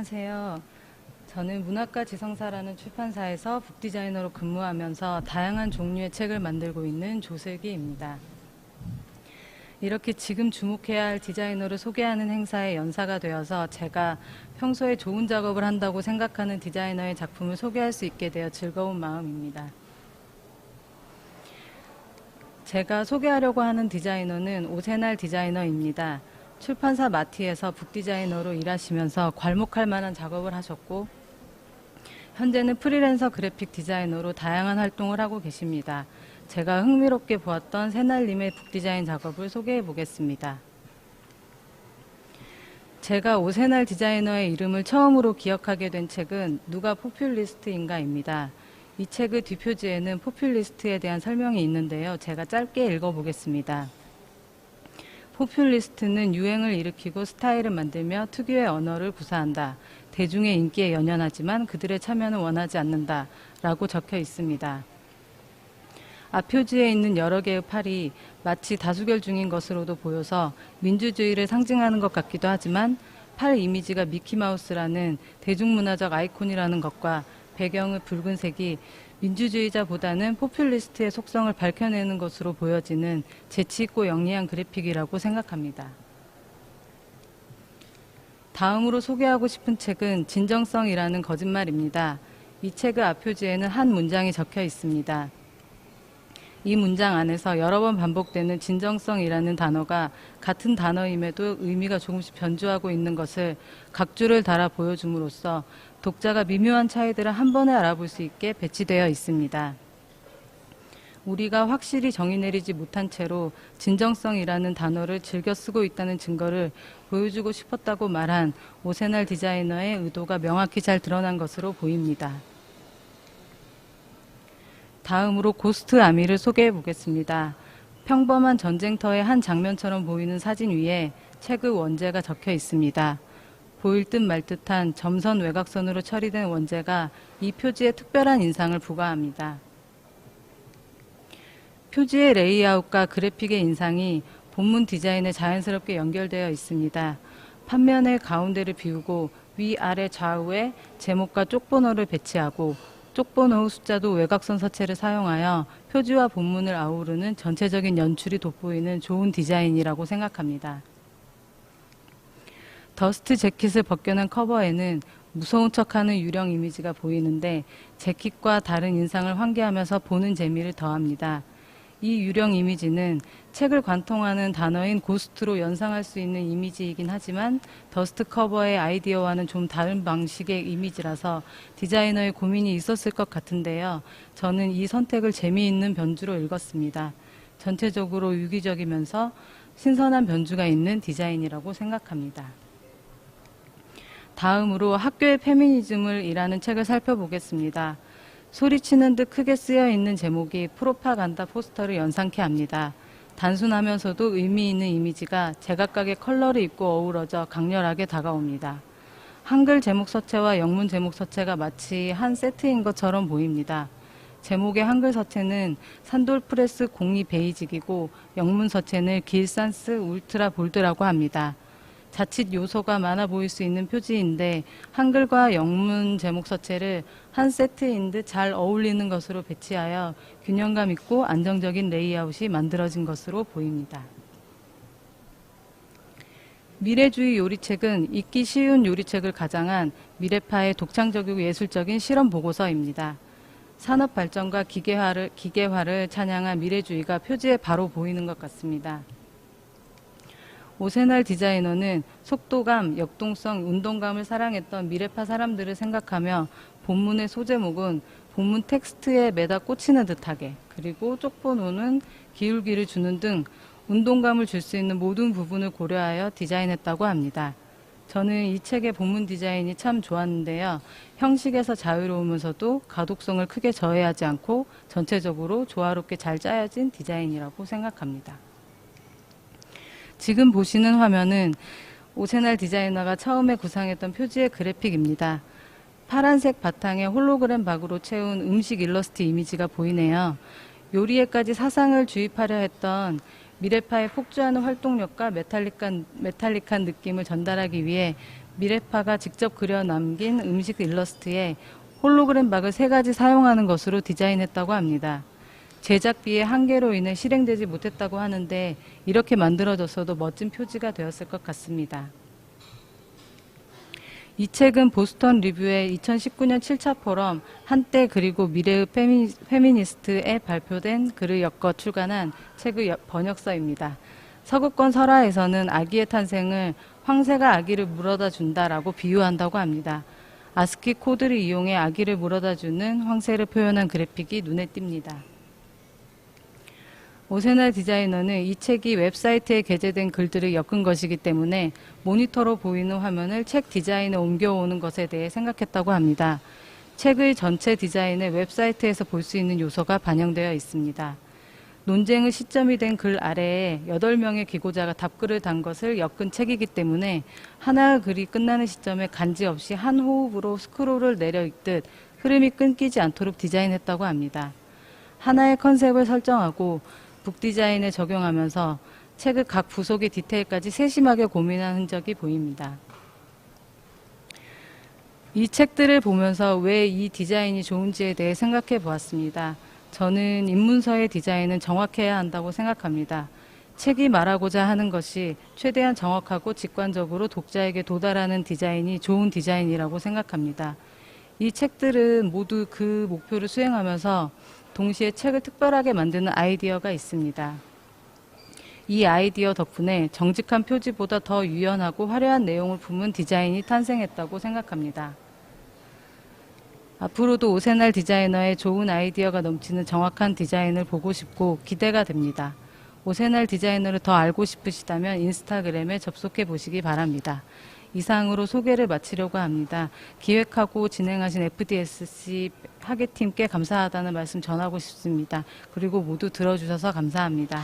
안녕하세요. 저는 문학과 지성사라는 출판사에서 북디자이너로 근무하면서 다양한 종류의 책을 만들고 있는 조슬기입니다. 이렇게 지금 주목해야 할 디자이너를 소개하는 행사에 연사가 되어서 제가 평소에 좋은 작업을 한다고 생각하는 디자이너의 작품을 소개할 수 있게 되어 즐거운 마음입니다. 제가 소개하려고 하는 디자이너는 오세날 디자이너입니다. 출판사 마티에서 북디자이너로 일하시면서 괄목할 만한 작업을 하셨고 현재는 프리랜서 그래픽 디자이너로 다양한 활동을 하고 계십니다. 제가 흥미롭게 보았던 새날님의 북디자인 작업을 소개해 보겠습니다. 제가 오세날 디자이너의 이름을 처음으로 기억하게 된 책은 누가 포퓰리스트인가입니다. 이 책의 뒷표지에는 포퓰리스트에 대한 설명이 있는데요. 제가 짧게 읽어보겠습니다. 포퓰리스트는 유행을 일으키고 스타일을 만들며 특유의 언어를 구사한다. 대중의 인기에 연연하지만 그들의 참여는 원하지 않는다. 라고 적혀 있습니다. 앞표지에 있는 여러 개의 팔이 마치 다수결 중인 것으로도 보여서 민주주의를 상징하는 것 같기도 하지만 팔 이미지가 미키마우스라는 대중문화적 아이콘이라는 것과 배경의 붉은색이 민주주의자보다는 포퓰리스트의 속성을 밝혀내는 것으로 보여지는 재치있고 영리한 그래픽이라고 생각합니다. 다음으로 소개하고 싶은 책은 진정성이라는 거짓말입니다. 이 책의 앞표지에는 한 문장이 적혀 있습니다. 이 문장 안에서 여러 번 반복되는 진정성이라는 단어가 같은 단어임에도 의미가 조금씩 변주하고 있는 것을 각주를 달아 보여줌으로써 독자가 미묘한 차이들을 한 번에 알아볼 수 있게 배치되어 있습니다. 우리가 확실히 정의 내리지 못한 채로 진정성이라는 단어를 즐겨 쓰고 있다는 증거를 보여주고 싶었다고 말한 오세날 디자이너의 의도가 명확히 잘 드러난 것으로 보입니다. 다음으로 고스트 아미를 소개해 보겠습니다. 평범한 전쟁터의 한 장면처럼 보이는 사진 위에 책의 원제가 적혀 있습니다. 보일 듯 말 듯한 점선 외곽선으로 처리된 원제가 이 표지에 특별한 인상을 부과합니다. 표지의 레이아웃과 그래픽의 인상이 본문 디자인에 자연스럽게 연결되어 있습니다. 판면의 가운데를 비우고 위아래 좌우에 제목과 쪽번호를 배치하고 쪽번호 숫자도 외곽선 서체를 사용하여 표지와 본문을 아우르는 전체적인 연출이 돋보이는 좋은 디자인이라고 생각합니다. 더스트 재킷을 벗겨낸 커버에는 무서운 척하는 유령 이미지가 보이는데 재킷과 다른 인상을 환기하면서 보는 재미를 더합니다. 이 유령 이미지는 책을 관통하는 단어인 고스트로 연상할 수 있는 이미지이긴 하지만 더스트 커버의 아이디어와는 좀 다른 방식의 이미지라서 디자이너의 고민이 있었을 것 같은데요. 저는 이 선택을 재미있는 변주로 읽었습니다. 전체적으로 유기적이면서 신선한 변주가 있는 디자인이라고 생각합니다. 다음으로 학교의 페미니즘을 이라는 책을 살펴보겠습니다. 소리치는 듯 크게 쓰여 있는 제목이 프로파간다 포스터를 연상케 합니다. 단순하면서도 의미 있는 이미지가 제각각의 컬러를 입고 어우러져 강렬하게 다가옵니다. 한글 제목 서체와 영문 제목 서체가 마치 한 세트인 것처럼 보입니다. 제목의 한글 서체는 산돌 프레스 공이 베이직이고 영문 서체는 길산스 울트라 볼드라고 합니다. 자칫 요소가 많아 보일 수 있는 표지인데 한글과 영문 제목 서체를 한 세트인 듯 잘 어울리는 것으로 배치하여 균형감 있고 안정적인 레이아웃이 만들어진 것으로 보입니다. 미래주의 요리책은 읽기 쉬운 요리책을 가장한 미래파의 독창적이고 예술적인 실험 보고서입니다. 산업 발전과 기계화를, 기계화를 찬양한 미래주의가 표지에 바로 보이는 것 같습니다. 오세날 디자이너는 속도감, 역동성, 운동감을 사랑했던 미래파 사람들을 생각하며 본문의 소제목은 본문 텍스트에 매다 꽂히는 듯하게 그리고 쪽번호는 기울기를 주는 등 운동감을 줄 수 있는 모든 부분을 고려하여 디자인했다고 합니다. 저는 이 책의 본문 디자인이 참 좋았는데요. 형식에서 자유로우면서도 가독성을 크게 저해하지 않고 전체적으로 조화롭게 잘 짜여진 디자인이라고 생각합니다. 지금 보시는 화면은 오세날 디자이너가 처음에 구상했던 표지의 그래픽입니다. 파란색 바탕에 홀로그램 박으로 채운 음식 일러스트 이미지가 보이네요. 요리에까지 사상을 주입하려 했던 미래파의 폭주하는 활동력과 메탈릭한, 메탈릭한 느낌을 전달하기 위해 미래파가 직접 그려 남긴 음식 일러스트에 홀로그램 박을 세 가지 사용하는 것으로 디자인했다고 합니다. 제작비의 한계로 인해 실행되지 못했다고 하는데 이렇게 만들어졌어도 멋진 표지가 되었을 것 같습니다. 이 책은 보스턴 리뷰의 2019년 7차 포럼 한때 그리고 미래의 페미, 페미니스트에 발표된 글을 엮어 출간한 책의 여- 번역서입니다. 서구권 설화에서는 아기의 탄생을 황새가 아기를 물어다 준다라고 비유한다고 합니다. 아스키 코드를 이용해 아기를 물어다 주는 황새를 표현한 그래픽이 눈에 띕니다. 오세날 디자이너는 이 책이 웹사이트에 게재된 글들을 엮은 것이기 때문에 모니터로 보이는 화면을 책 디자인에 옮겨오는 것에 대해 생각했다고 합니다. 책의 전체 디자인에 웹사이트에서 볼 수 있는 요소가 반영되어 있습니다. 논쟁의 시점이 된 글 아래에 8명의 기고자가 답글을 단 것을 엮은 책이기 때문에 하나의 글이 끝나는 시점에 간지 없이 한 호흡으로 스크롤을 내려 읽듯 흐름이 끊기지 않도록 디자인했다고 합니다. 하나의 컨셉을 설정하고 북 디자인에 적용하면서 책의 각 부속의 디테일까지 세심하게 고민한 흔적이 보입니다. 이 책들을 보면서 왜 이 디자인이 좋은지에 대해 생각해 보았습니다. 저는 입문서의 디자인은 정확해야 한다고 생각합니다. 책이 말하고자 하는 것이 최대한 정확하고 직관적으로 독자에게 도달하는 디자인이 좋은 디자인이라고 생각합니다. 이 책들은 모두 그 목표를 수행하면서 동시에 책을 특별하게 만드는 아이디어가 있습니다. 이 아이디어 덕분에 정직한 표지보다 더 유연하고 화려한 내용을 품은 디자인이 탄생했다고 생각합니다. 앞으로도 오세날 디자이너의 좋은 아이디어가 넘치는 정확한 디자인을 보고 싶고 기대가 됩니다. 오세날 디자이너를 더 알고 싶으시다면 인스타그램에 접속해 보시기 바랍니다. 이상으로 소개를 마치려고 합니다. 기획하고 진행하신 FDSC 하계팀께 감사하다는 말씀 전하고 싶습니다. 그리고 모두 들어주셔서 감사합니다.